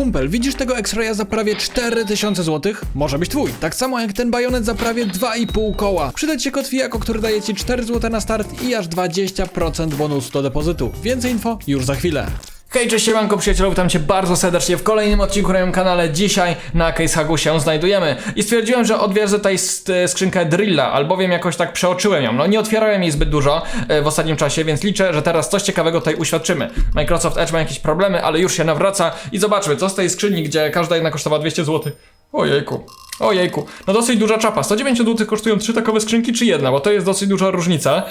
kumpel, widzisz tego X-Raya za prawie 4000 zł? Może być twój. Tak samo jak ten bajonet za prawie 2,5 koła. Przyda ci się kod FIAKO, który daje ci 4 zł na start i aż 20% bonusu do depozytu. Więcej info już za chwilę. Hej, cześć siemanko przyjacielu, witam cię bardzo serdecznie w kolejnym odcinku na moim kanale. Dzisiaj na CaseHagu się znajdujemy i stwierdziłem, że odwiedzę tutaj st- skrzynkę Drilla, albowiem jakoś tak przeoczyłem ją. No nie otwierałem jej zbyt dużo e, w ostatnim czasie, więc liczę, że teraz coś ciekawego tutaj uświadczymy. Microsoft Edge ma jakieś problemy, ale już się nawraca i zobaczmy, co z tej skrzyni, gdzie każda jedna kosztowała 200 zł. Ojejku. Ojejku, no dosyć duża czapa. 190 zł kosztują trzy takowe skrzynki czy jedna, bo to jest dosyć duża różnica.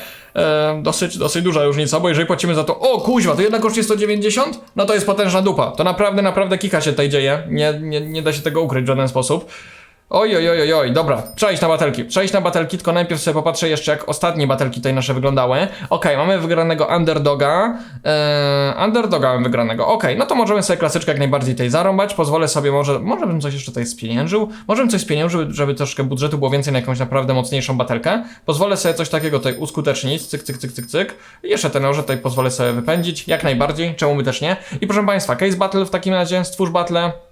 Dosyć, dosyć duża różnica, bo jeżeli płacimy za to, o kuźwa, to jedna kosztuje 190, no to jest potężna dupa. To naprawdę, naprawdę kika się tutaj dzieje. Nie, nie, nie da się tego ukryć w żaden sposób. Oj, oj, oj, oj, dobra, trzeba iść na batelki. Trzeba iść na batelki, tylko najpierw sobie popatrzę jeszcze, jak ostatnie batelki tutaj nasze wyglądały. Okej, mamy wygranego underdoga. Eee, underdoga mamy wygranego. Okej, no to możemy sobie klasyczkę jak najbardziej tutaj zarąbać. Pozwolę sobie, może, może bym coś jeszcze tutaj spieniężył. Może bym coś spieniężył, żeby, żeby troszkę budżetu było więcej na jakąś naprawdę mocniejszą batelkę. Pozwolę sobie coś takiego tutaj uskutecznić. Cyk, cyk, cyk, cyk, cyk. I jeszcze ten noże tutaj pozwolę sobie wypędzić. Jak najbardziej, czemu by też nie. I proszę Państwa, case battle w takim razie, stwórz battle.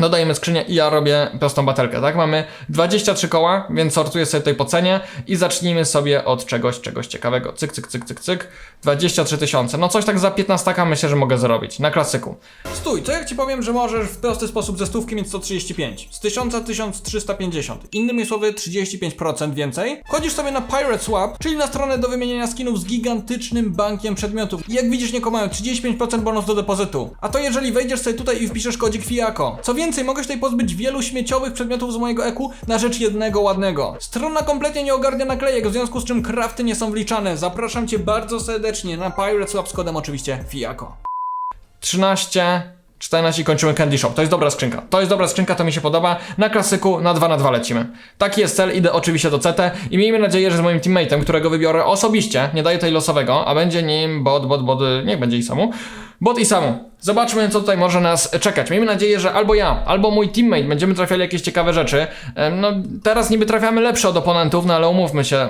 Dodajemy skrzynię i ja robię prostą batelkę, tak? Mamy 23 koła, więc sortuję sobie tutaj po cenie i zacznijmy sobie od czegoś, czegoś ciekawego. Cyk, cyk, cyk, cyk, cyk. 23 tysiące. No coś tak za 15 myślę, że mogę zarobić. Na klasyku. Stój, to jak ci powiem, że możesz w prosty sposób ze stówki mieć 135. Z 1000 1350. Innymi słowy 35% więcej. Wchodzisz sobie na Pirate Swap, czyli na stronę do wymieniania skinów z gigantycznym bankiem przedmiotów. I jak widzisz, nie mają 35% bonus do depozytu. A to jeżeli wejdziesz sobie tutaj i wpiszesz kodzik FIAKO. Co więcej, mogę się tutaj pozbyć wielu śmieciowych przedmiotów z mojego EQ na rzecz jednego ładnego. Strona kompletnie nie ogarnia naklejek, w związku z czym crafty nie są wliczane. Zapraszam cię bardzo serdecznie na Pirate Swap z kodem oczywiście FIAKO. 13, 14 i kończymy Candy Shop. To jest dobra skrzynka. To jest dobra skrzynka, to mi się podoba. Na klasyku na 2 na 2 lecimy. Taki jest cel, idę oczywiście do CT i miejmy nadzieję, że z moim teammateem, którego wybiorę osobiście, nie daję tutaj losowego, a będzie nim bot, bot, bot, niech będzie i samu. Bot i samu. Zobaczmy, co tutaj może nas czekać. Miejmy nadzieję, że albo ja, albo mój teammate będziemy trafiali jakieś ciekawe rzeczy. No, teraz niby trafiamy lepsze od oponentów, no ale umówmy się,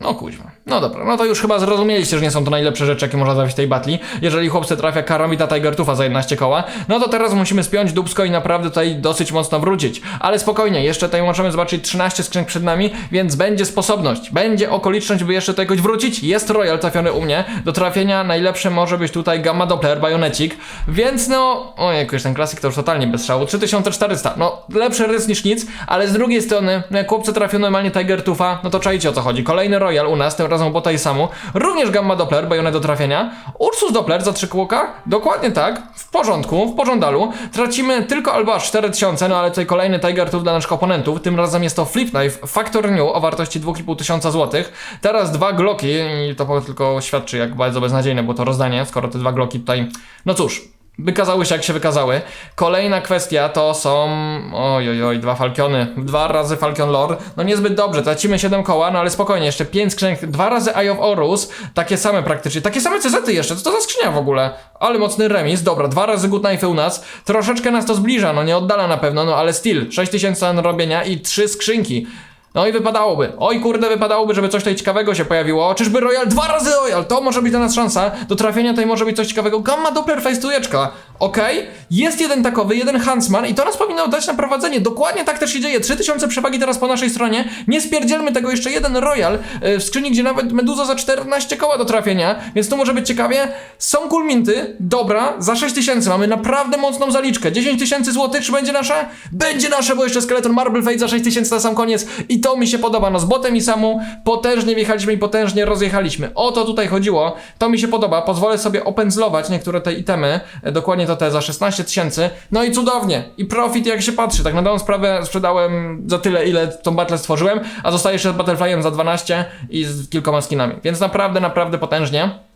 no kuźwa. No dobra, no to już chyba zrozumieliście, że nie są to najlepsze rzeczy, jakie można trafić w tej batli. Jeżeli chłopcy trafia Karamita Tiger Tufa za 11 koła, no to teraz musimy spiąć dubsko i naprawdę tutaj dosyć mocno wrócić. Ale spokojnie, jeszcze tutaj możemy zobaczyć 13 skrzynek przed nami, więc będzie sposobność. Będzie okoliczność, by jeszcze tutaj jakoś wrócić. Jest Royal trafiony u mnie. Do trafienia najlepsze może być tutaj Gamma Doppler, Bionecik. Więc no, ojej, jakoś ten klasyk to już totalnie bez szału. 3400, no lepszy rys niż nic, ale z drugiej strony, no jak chłopcy trafią normalnie Tiger Tufa, no to czajcie o co chodzi. Kolejny Royal u nas, tym razem bota i samu. Również Gamma Doppler, bajonet do trafienia. Ursus Doppler za 3 kółka? Dokładnie tak. W porządku, w pożądalu. Tracimy tylko albo aż 4000, no ale tutaj kolejny Tiger Tooth dla naszych oponentów. Tym razem jest to Flip Knife Factor New o wartości 2500 zł. Teraz dwa Glocki i to tylko świadczy jak bardzo beznadziejne było to rozdanie, skoro te dwa Glocki tutaj... No cóż, Wykazały się jak się wykazały. Kolejna kwestia to są. Oj, oj, dwa falkiony. Dwa razy Falcon Lore. No niezbyt dobrze, tracimy 7 koła, no ale spokojnie, jeszcze 5 skrzynek. Dwa razy Eye of Horus. Takie same praktycznie. Takie same CZ-y jeszcze. Co to za skrzynia w ogóle? Ale mocny remis. Dobra, dwa razy Good Knife u nas. Troszeczkę nas to zbliża, no nie oddala na pewno, no ale still. 6000 na robienia i trzy skrzynki. No i wypadałoby. Oj kurde, wypadałoby, żeby coś tutaj ciekawego się pojawiło. Czyżby Royal? Dwa razy Royal! To może być dla nas szansa. Do trafienia tutaj może być coś ciekawego. Gamma Doppler Face tujeczka. Okej. Jest jeden takowy, jeden Huntsman i to nas powinno dać na prowadzenie. Dokładnie tak też się dzieje. 3000 przewagi teraz po naszej stronie. Nie spierdzielmy tego. Jeszcze jeden Royal e, w skrzyni, gdzie nawet Meduza za 14 koła do trafienia. Więc tu może być ciekawie. Są kulminty. Dobra. Za 6000 mamy naprawdę mocną zaliczkę. 10 tysięcy złotych. Czy będzie nasze? Będzie nasze, bo jeszcze Skeleton Marble Fate za 6000 na sam koniec. I to mi się podoba. No z botem i samu potężnie wjechaliśmy i potężnie rozjechaliśmy. O to tutaj chodziło. To mi się podoba. Pozwolę sobie opędzlować niektóre te itemy. E, Dokładnie to te za 16 tysięcy. No i cudownie. I profit jak się patrzy. Tak na dobrą sprawę sprzedałem za tyle, ile tą battle stworzyłem, a zostaje jeszcze z za 12 i z kilkoma skinami. Więc naprawdę, naprawdę potężnie.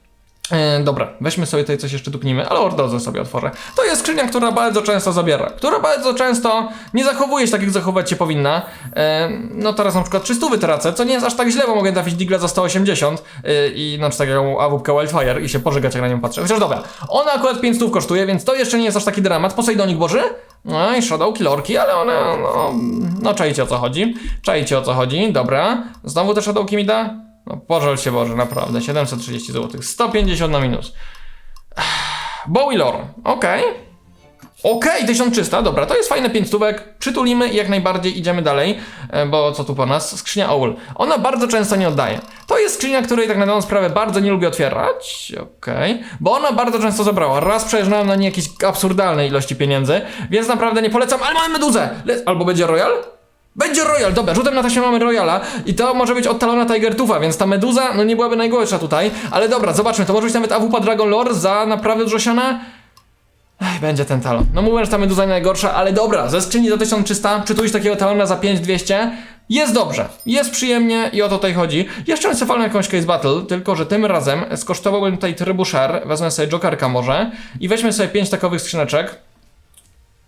E, dobra, weźmy sobie tutaj coś jeszcze dupnijmy, ale ordozę sobie otworzę. To jest skrzynia, która bardzo często zabiera, która bardzo często nie zachowuje się tak, jak zachowywać się powinna. E, no teraz na przykład 300 tracę, co nie jest aż tak źle, bo mogę trafić Digla za 180 e, i na przykład taką awupkę Wildfire i się pożygać, jak na nią patrzę. Chociaż dobra, ona akurat 500 kosztuje, więc to jeszcze nie jest aż taki dramat. Posejdonik Boży? No i Shadow Killorki, ale one, no, no czajcie o co chodzi. Czajcie o co chodzi, dobra. Znowu te Shadowki mi da? No pożal się Boże, naprawdę. 730 zł. 150 na minus. Bowie Lore, okej. Okej, 1300, dobra, to jest fajne 5 stówek, przytulimy i jak najbardziej idziemy dalej, e, bo co tu po nas? Skrzynia Owl. Ona bardzo często nie oddaje. To jest skrzynia, której tak na dobrą sprawę bardzo nie lubię otwierać, okej, bo ona bardzo często zabrała. Raz przejeżdżałem na nie jakieś absurdalne ilości pieniędzy, więc naprawdę nie polecam, ale mamy meduzę! Albo będzie Royal? Będzie Royal, dobra, rzutem na taśmę mamy Royala i to może być odtalona Tiger Tufa, więc ta meduza, no nie byłaby najgorsza tutaj, ale dobra, zobaczmy, to może być nawet AWP Dragon Lore za naprawdę dużo siana? Ej, będzie ten talon. No mówię, że ta meduza najgorsza, ale dobra, ze skrzyni za 1300, przytulić takiego talona za 5200, jest dobrze, jest przyjemnie i o to tutaj chodzi. Jeszcze bym sobie jakąś case battle, tylko że tym razem skosztowałbym tutaj trybu share, wezmę sobie jokerka może i weźmy sobie 5 takowych skrzyneczek.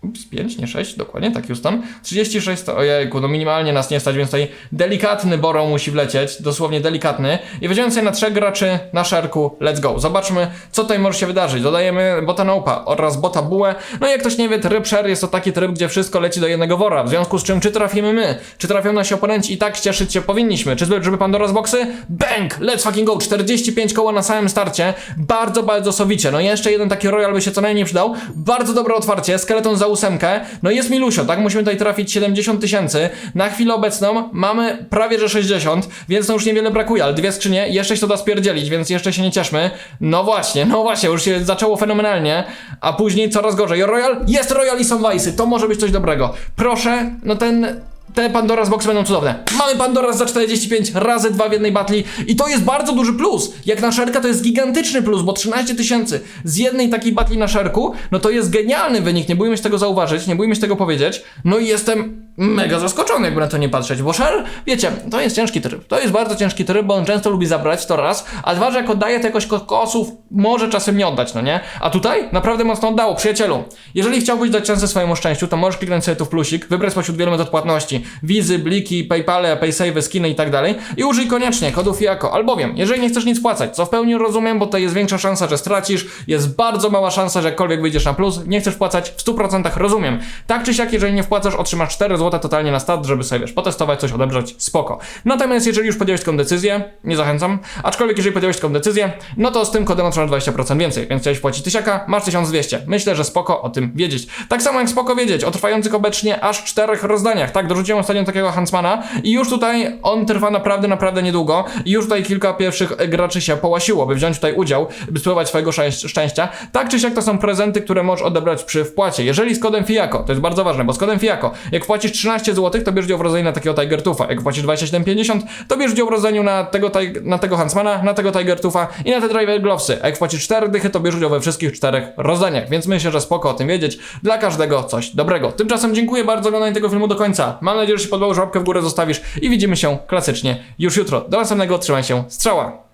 Ups, 5, nie 6, dokładnie, tak Houston. 36 to, ojejku, no minimalnie nas nie stać, więc tutaj delikatny borą musi wlecieć, dosłownie delikatny. I weźmiemy sobie na trzech graczy na szerku, let's go. Zobaczmy, co tutaj może się wydarzyć. Dodajemy bota Nopa oraz bota Bułę. No i jak ktoś nie wie, tryb share jest to taki tryb, gdzie wszystko leci do jednego wora. W związku z czym, czy trafimy my, czy trafią nasi oponenci i tak cieszyć się powinniśmy. Czy żeby Pandora z boksy? Bang! Let's fucking go! 45 koła na samym starcie. Bardzo, bardzo sowicie. No i jeszcze jeden taki royal by się co najmniej przydał. Bardzo dobre otwarcie, skeleton za ósemkę. No jest milusio, tak? Musimy tutaj trafić 70 tysięcy. Na chwilę obecną mamy prawie że 60, więc no już niewiele brakuje, ale dwie skrzynie, jeszcze się to da spierdzielić, więc jeszcze się nie cieszmy. No właśnie, no właśnie, już się zaczęło fenomenalnie, a później coraz gorzej. Royal? Jest Royal i są Vice'y, to może być coś dobrego. Proszę, no ten... Te Pandora z boxy będą cudowne. Mamy Pandora za 45 razy dwa w jednej batli i to jest bardzo duży plus. Jak na szerka to jest gigantyczny plus, bo 13 tysięcy z jednej takiej batli na szerku, no to jest genialny wynik. Nie bójmy się tego zauważyć, nie bójmy się tego powiedzieć. No i jestem mega zaskoczony, jakby na to nie patrzeć, bo Sher, wiecie, to jest ciężki tryb. To jest bardzo ciężki tryb, bo on często lubi zabrać, to raz, a dwa, że jak oddaje to jakoś kokosów, może czasem nie oddać, no nie? A tutaj naprawdę mocno oddało, przyjacielu. Jeżeli chciałbyś dać szansę swojemu szczęściu, to możesz kliknąć sobie tu w plusik, wybrać spośród wielu metod płatności, wizy, bliki, paypale, paysave, skiny i tak dalej i użyj koniecznie kodu FIACO, albowiem, jeżeli nie chcesz nic płacać, co w pełni rozumiem, bo to jest większa szansa, że stracisz, jest bardzo mała szansa, że jakkolwiek wyjdziesz na plus, nie chcesz płacać w 100% rozumiem. Tak czy siak, jeżeli nie wpłacasz, otrzymasz 4 zł totalnie na start, żeby sobie, wiesz, potestować, coś odebrać, spoko. Natomiast jeżeli już podjąłeś taką decyzję, nie zachęcam, aczkolwiek jeżeli podjąłeś taką decyzję, no to z tym kodem otrzymasz 20% więcej, więc chciałeś płacić tysiaka, masz 1200. Myślę, że spoko o tym wiedzieć. Tak samo jak spoko wiedzieć o trwających obecnie aż czterech rozdaniach, tak, dorzuciłem ostatnio takiego Hansmana i już tutaj on trwa naprawdę, naprawdę niedługo i już tutaj kilka pierwszych graczy się połasiło, by wziąć tutaj udział, by spływać swojego szczęś- szczęścia. Tak czy siak to są prezenty, które możesz odebrać przy wpłacie. Jeżeli z kodem FIACO, to jest bardzo ważne, bo z kodem FIACO, jak płacisz 13 zł, to bierz udział w rodzeniu na takiego Tiger. Jak płacisz 27,50, to bierz udział w rodzeniu na tego, na tego Hansmana, na tego Tiger i na te Driver Glovesy. A jak płacisz 4 dychy, to bierz udział we wszystkich czterech rozdaniach, więc myślę, że spoko o tym wiedzieć. Dla każdego coś dobrego. Tymczasem dziękuję bardzo za oglądanie tego filmu do końca. Mam nadzieję, że się podobał, że łapkę w górę zostawisz i widzimy się klasycznie już jutro. Do następnego, trzymaj się, strzała!